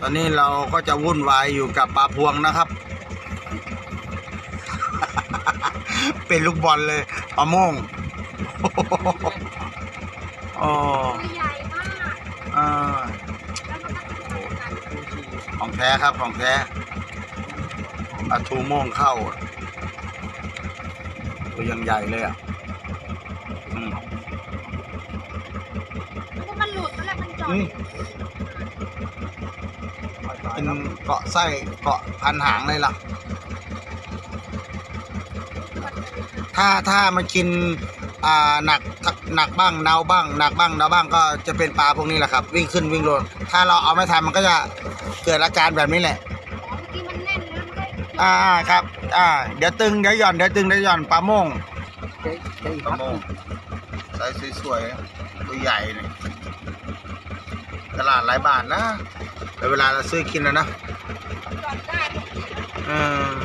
ตอนนี้เราก็จะวุ่นวายอยู่กับปลาพวงนะครับ เป็นลูกบอลเลยปลาโมงโอ้ใหญ่มากอ่าของแท้ครับของแท้ปลาทูโมงเข้าตัวยังใหญ่เลยอะอืม แล้วก็มันห ลุดแล้วแหละมันจอดอืมกินเกาะไส้เกาะพันหางเลยล่ะ ถ้าถ้ามันกิน อ่าหนักหนักบ้างเนาบ้างหนักบ้างเนาบ้างก็จะเป็นปลาพวกนี้แหละครับ วิ่งขึ้นวิ่งลงถ้าเราเอาไม่ทันมันก็จะเกิดอาการแบบนี้แหละอ๋อเมื่อกี้มันแน่นนะมันก็อ่าครับ อ่า เดี๋ยวตึงเดี๋ยวหย่อนเดี๋ยวตึงเดี๋ยวหย่อนปลาโม่งเจ๊เจ๊อีกปคลารับโม่งไซส์สวยๆตัวใหญ่เนี่ย ตลาดหลายบาทนะแต่เวลาเราซื้อกินแล้วนะจอดได้เออ